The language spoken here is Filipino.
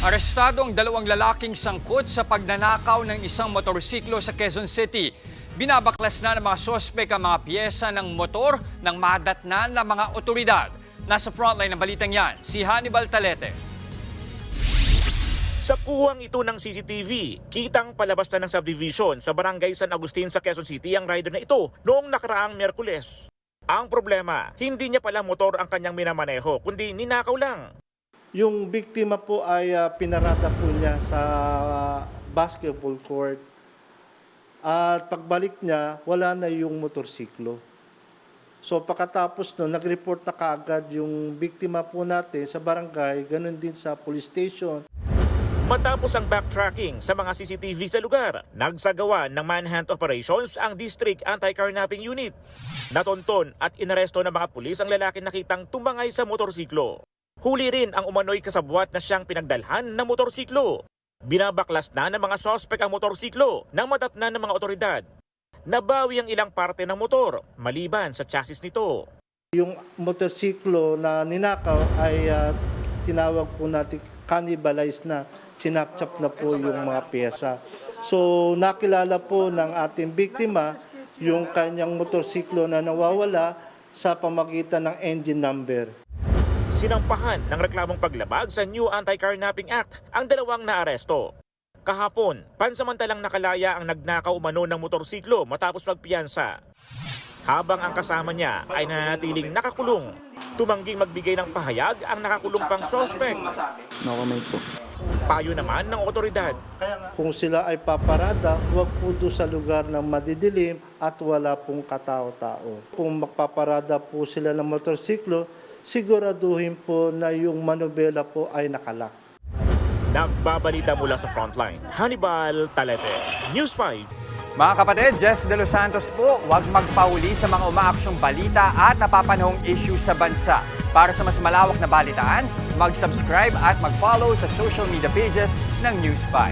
Arestado ang dalawang lalaking sangkot sa pagnanakaw ng isang motorsiklo sa Quezon City. Binabaklas na ng mga sospek ang mga piyesa ng motor ng madatnan ng mga otoridad. Nasa frontline ng balitang yan, si Hannibal Talete. Sa kuwang ito ng CCTV, kitang palabas na ng subdivision sa barangay San Agustin sa Quezon City ang rider na ito noong nakaraang Merkules. Ang problema, hindi niya pala motor ang kanyang minamaneho, kundi ninakaw lang. Yung biktima po ay ah, pinarada po niya sa ah, basketball court. At pagbalik niya, wala na yung motorsiklo. So pagkatapos no, nag-report na kaagad yung biktima po natin sa barangay, ganun din sa police station. Matapos ang backtracking sa mga CCTV sa lugar, nagsagawa ng manhunt operations ang District Anti-Carnapping Unit. Natonton at inaresto ng mga pulis ang lalaki nakitang tumangay sa motorsiklo. Huli rin ang umano'y kasabwat na siyang pinagdalhan ng motorsiklo. Binabaklas na ng mga sospek ang motorsiklo nang matatnan ng mga otoridad. Nabawi ang ilang parte ng motor maliban sa chassis nito. Yung motorsiklo na ninakaw ay ah, tinawag po natin cannibalized na, sinapchap na po yung mga pyesa. So nakilala po ng ating biktima yung kanyang motorsiklo na nawawala sa pamagitan ng engine number. Sinampahan ng reklamong paglabag sa New Anti-Carnapping Act ang dalawang naaresto. Kahapon, pansamantalang nakalaya ang nagnakaw umano ng motorsiklo matapos magpiyansa. Habang ang kasama niya ay nananatiling nakakulong, tumangging magbigay ng pahayag ang nakakulong pang sospek. No comment po. Payo naman ng otoridad. Kung sila ay paparada, huwag po doon sa lugar ng madidilim at wala pong katao-tao. Kung magpaparada po sila ng motorsiklo, siguraduhin po na yung manubela po ay nakalak. Nagbabalita mula sa frontline, Hannibal Talete, News 5. Mga kapatid, Jess De Los Santos po, huwag magpauli sa mga umaaksyong balita at napapanahong issue sa bansa. Para sa mas malawak na balitaan, mag-subscribe at mag-follow sa social media pages ng News 5.